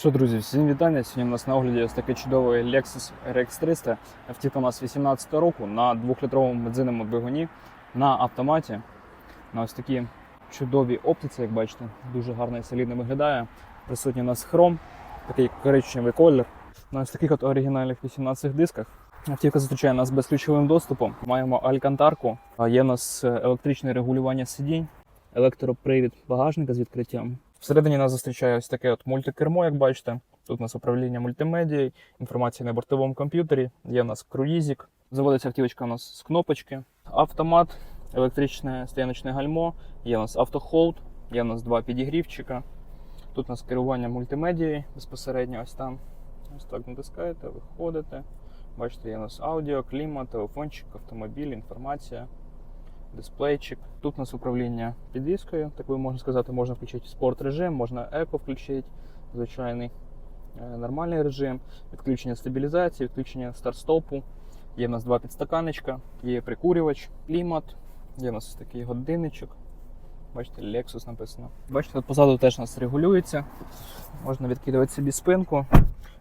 Що, друзі, всім вітання. Сьогодні у нас на огляді ось такий чудовий Lexus RX 300. Автівка у нас 18 року на 2-літровому бензинному двигуні на автоматі. На ось такій чудовій оптиці, як бачите, дуже гарно і солідно виглядає. Присутній у нас хром, такий коричневий колір. На ось таких от оригінальних 18 дисках. Автівка зустрічає нас безключовим доступом. Маємо алькантарку, є у нас електричне регулювання сидінь, електропривід багажника з відкриттям. Всередині нас зустрічає ось таке от мультикермо, як бачите. Тут у нас управління мультимедією, інформація на бортовому комп'ютері, є у нас круїзик. Заводиться автівочка у нас з кнопочки, автомат, електричне стояночне гальмо, є у нас автохолд, є у нас два підігрівчика. Тут у нас керування мультимедією безпосередньо ось там. Ось так натискаєте, виходите. Бачите, є у нас аудіо, клімат, телефончик, автомобіль, інформація, дисплейчик. Тут у нас управління підвіскою, так би можна сказати, можна включити спорт режим, можна еко включити, звичайний е, нормальний режим, відключення стабілізації, відключення старт-стопу. Є в нас два підстаканечка, є прикурювач, клімат, є у нас такий годинничок. Бачите, Lexus написано. Бачите, тут позаду теж у нас регулюється. Можна відкидувати собі спинку.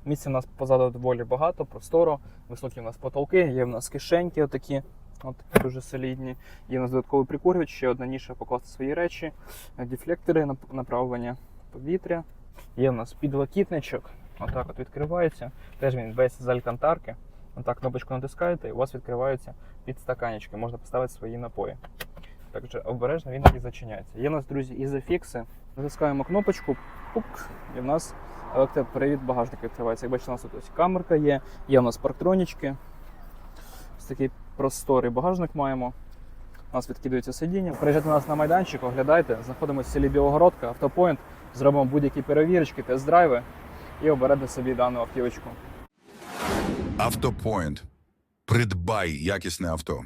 Місця у нас позаду доволі багато, просторо, високі у нас потолки, є в нас кишеньки отакі, от дуже солідні. Є у нас додатковий прикурювач, ще одна ніша покласти свої речі, е, дефлектори, нап- направлення повітря. Є у нас підлокітничок, отак от відкривається. Теж він весь з алькантарки. Отак кнопочку натискаєте, і у вас відкриваються підстаканечки, можна поставити свої напої. Так що обережно він і зачиняється. Є у нас, друзі, ізофікси. Натискаємо кнопочку, пук, і в нас електропривід багажника відкривається. Як бачите, у нас тут ось камерка є, є у нас парктронічки. Ось такий просторий багажник маємо. У нас відкидується сидіння. Приїжджайте нас на майданчик, оглядайте. Знаходимося в селі Білогородка, автопоінт. Зробимо будь-які перевірочки, тест-драйви і оберете собі дану автівочку. Автопоінт. Придбай якісне авто.